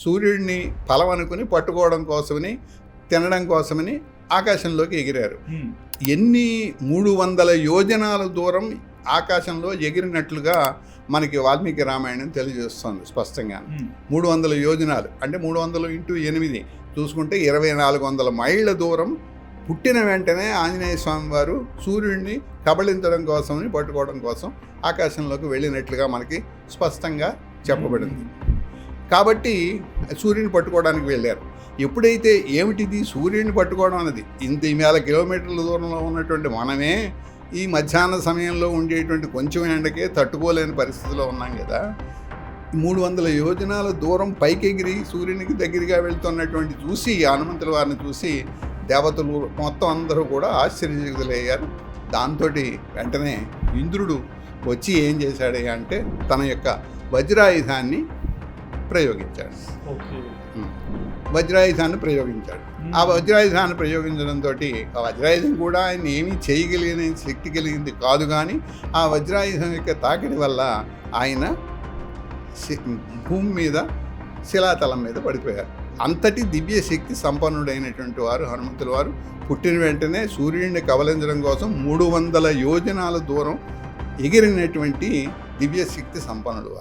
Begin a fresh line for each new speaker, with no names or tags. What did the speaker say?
సూర్యుడిని ఫలం అనుకుని పట్టుకోవడం కోసమని తినడం కోసమని ఆకాశంలోకి ఎగిరారు. ఎన్ని మూడు వందల యోజనాల దూరం ఆకాశంలో ఎగిరినట్లుగా మనకి వాల్మీకి రామాయణం తెలియజేస్తుంది స్పష్టంగా మూడు వందల యోజనాలు అంటే మూడు వందలు ఇంటూ ఎనిమిది చూసుకుంటే ఇరవై నాలుగు వందల మైళ్ళ దూరం పుట్టిన వెంటనే ఆంజనేయ స్వామి వారు సూర్యుడిని కబళించడం కోసమని పట్టుకోవడం కోసం ఆకాశంలోకి వెళ్ళినట్లుగా మనకి స్పష్టంగా చెప్పబడింది. కాబట్టి సూర్యుని పట్టుకోవడానికి వెళ్ళారు. ఎప్పుడైతే ఏమిటిది సూర్యుని పట్టుకోవడం అన్నది? ఇంత వేల కిలోమీటర్ల దూరంలో ఉన్నటువంటి మనమే ఈ మధ్యాహ్న సమయంలో ఉండేటువంటి కొంచెం ఎండకే తట్టుకోలేని పరిస్థితిలో ఉన్నాం కదా. మూడు వందల యోజనాల దూరం పైకెగిరి సూర్యునికి దగ్గరగా వెళ్తున్నటువంటి చూసి హనుమంతుల వారిని చూసి దేవతలు మొత్తం అందరూ కూడా ఆశ్చర్యజగులయ్యారు దాంతో వెంటనే ఇంద్రుడు వచ్చి ఏం చేశాడు అంటే తన యొక్క వజ్రాయుధాన్ని ప్రయోగించాడు. వజ్రాయుధాన్ని ప్రయోగించాడు. ఆ వజ్రాయుధాన్ని ప్రయోగించడంతో ఆ వజ్రాయుధం కూడా ఆయన ఏమీ చేయగలిగిన శక్తి కలిగింది కాదు కానీ ఆ వజ్రాయుధం యొక్క తాకిడి వల్ల ఆయన భూమి మీద శిలాతలం మీద పడిపోయారు. అంతటి దివ్య శక్తి సంపన్నుడైనటువంటి వారు హనుమంతుల వారు పుట్టిన వెంటనే సూర్యుడిని కవలించడం కోసం మూడు వందల యోజనాల దూరం ఎగిరినటువంటి దివ్య శక్తి సంపన్నుడు